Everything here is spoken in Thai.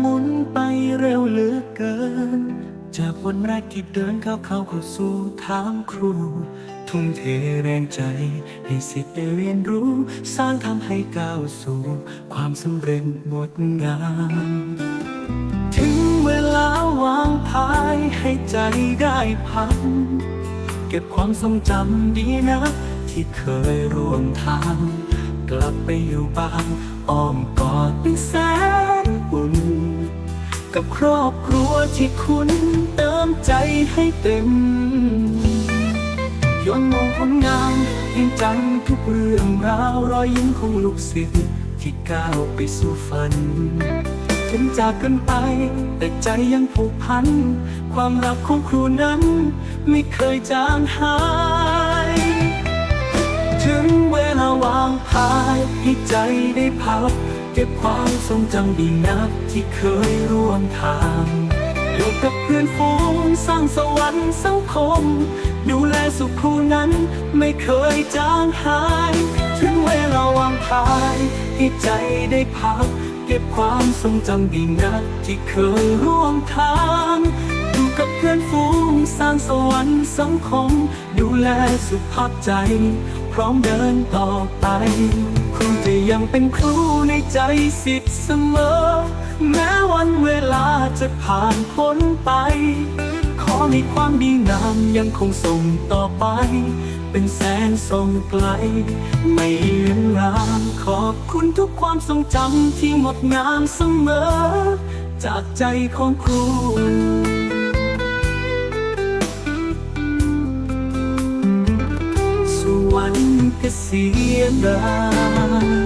หมุนไปเร็วเหลือเกิน จากวันแรกที่เดินเข้าเข้าเข้าสู่ทางครู ทุ่มเทแรงใจ ให้สิทธิ์ได้เรียนรู้ สร้างทำให้ก้าวสู่ ความสำเร็จงดงาม ถึงเวลาวางพายให้ใจได้พักเก็บความทรงจำดีนะ ที่เคยร่วมทาง กลับไปอยู่บ้านอ้อมกอดเป็นแส กับครอบครัวที่คุณเติมใจให้เต็มย้อนมองผลงานยังจำทุกเรื่องราวรอยยิ้มของลูกศิษย์ที่ก้าวไปสู่ฝันถึงจากกันไป แต่ใจยังผูกพัน ความรักของครูนั้นไม่เคยจางหาย ถึงเวลาวางพายให้ใจได้พัก เก็บความทรงจำดีนักที่เคยร่วมทางอยู่กับเพื่อนฝูงสร้างสวรรค์สังคม ดูแลสุขคูนั้นไม่เคยจางหาย ถึงเวลาวางพายให้ใจได้พัก เก็บความทรงจำดีนักที่เคยร่วมทางอยู่กับเพื่อนฝูงสร้างสวรรค์สังคม ดูแลสุขภาพใจ พร้อมเดินต่อไป ยังเป็นครูในใจสิทธิ์เสมอ แม้วันเวลาจะผ่านพ้นไป ขอให้ความดีงามยังคงส่งต่อไป เป็นแสนส่งไกล ไม่เลือนรางขอบคุณทุกความทรงจำที่งดงามเสมอ จากใจของครูสวรรค์เกษียณรา